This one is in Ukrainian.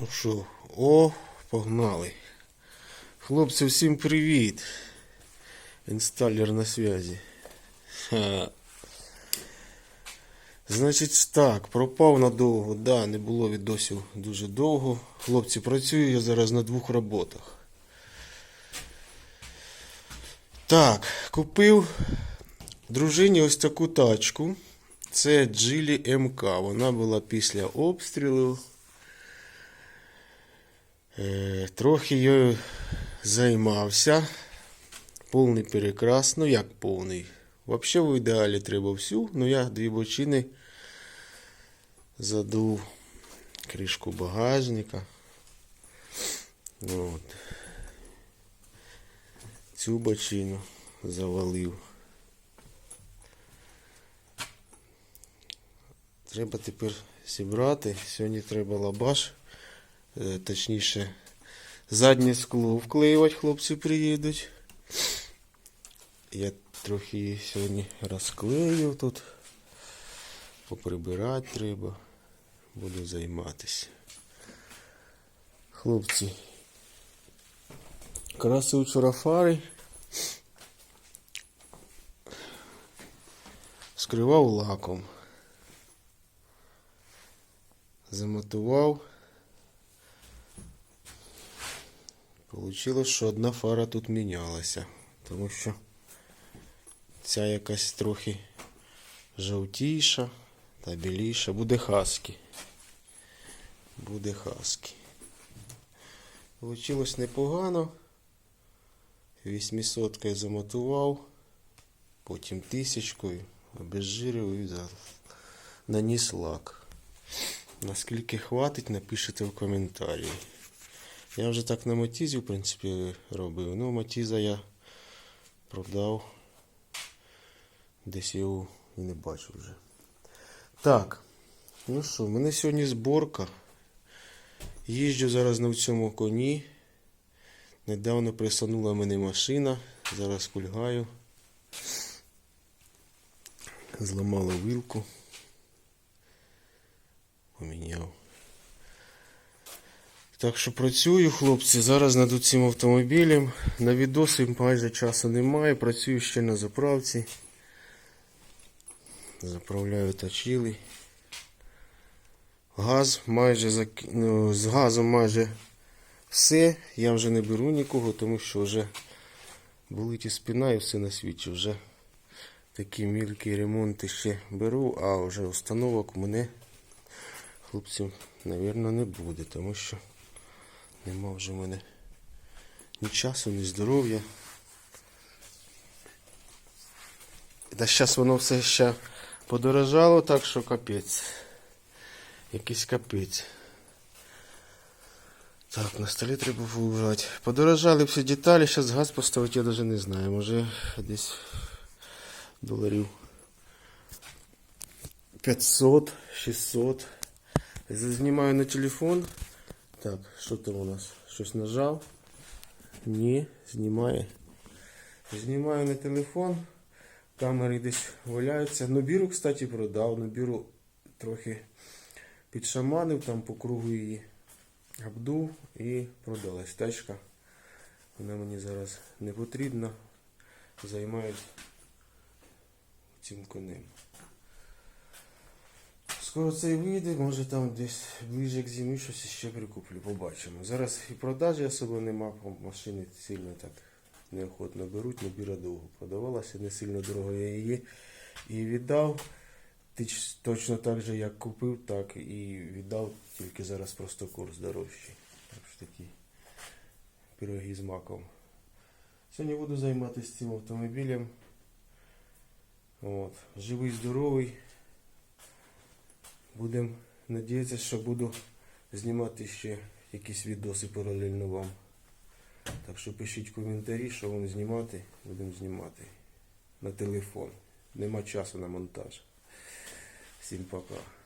Ну що, о, погнали. Хлопці, всім привіт. Інсталер на зв'язі. Ха. Значить так, пропав надовго, да, не було відосів дуже довго. Хлопці, працюю я зараз на двох роботах. Так, купив дружині ось таку тачку. Це Джилі МК. Вона була після обстрілу. Е, трохи я займався. Повний перекрас. Ну як повний? Взагалі в ідеалі треба всю, ну я дві бочини задув кришку багажника. От. Цю бочину завалив. Треба тепер зібрати. Сьогодні треба лабаш. Е, Точніше, заднє скло вклеювати, хлопці приїдуть. Я трохи її сьогодні розклею тут. Поприбирати треба. Буду займатися. Хлопці. Красив вчора фари. Скривав лаком. Замотував. Получилось, що одна фара тут мінялася, тому що ця якась трохи жовтіша та біліша. Буде хаски. Буде хаски. Получилось непогано. Вісьмісоткою замотував, потім тисячкою, обезжирив і наніс лак. Наскільки хватить, напишите в коментарі. Я вже так на Матізі, в принципі, робив. Ну, Матіза я продав. Десь його і не бачу вже. Так. Ну що, в мене сьогодні зборка. Їжджу зараз на цьому коні. Недавно присанула мене машина. Зараз кульгаю. Зламала вилку. Поміняв. Так що працюю, хлопці. Зараз над цим автомобілем. На відоси майже часу немає. Працюю ще на заправці. Заправляю точили. Газ майже зак... ну, з газом майже все. Я вже не беру нікого, тому що вже болить і спина і все на світі. Вже такі мілкі ремонти ще беру, а вже установок мене хлопців, мабуть, не буде, тому що нема вже в мене ні часу, ні здоров'я. Та зараз воно все ще подорожало, так що капець. Якийсь капець. Так, на столі треба вибрати. Подорожали всі деталі, зараз газ поставити, я навіть не знаю. Може десь доларів 500, 600. Знімаю на телефон. Так, що там у нас? Щось нажав? Ні, знімає. Знімаю на телефон. Камери десь валяються. Нобіру, кстати, продав. Нобіру трохи підшаманив, там по кругу її обдув і продалась тачка. Вона мені зараз не потрібна. Займаюсь цим конем. Скоро це вийде, може там десь ближче к зимі щось ще прикуплю, побачимо. Зараз і продажі особо нема, машини сильно так неохотно беруть, набіра довго продавалася, не сильно дорого я її і віддав. Точно так же, як купив, так і віддав, тільки зараз просто курс дорожчий. Так що такі пироги з маком. Сьогодні буду займатися цим автомобілем. От. Живий, здоровий. Будемо надіятися, що буду знімати ще якісь відоси паралельно вам. Так що пишіть коментарі, що вам знімати, будемо знімати на телефон. Нема часу на монтаж. Всім пока.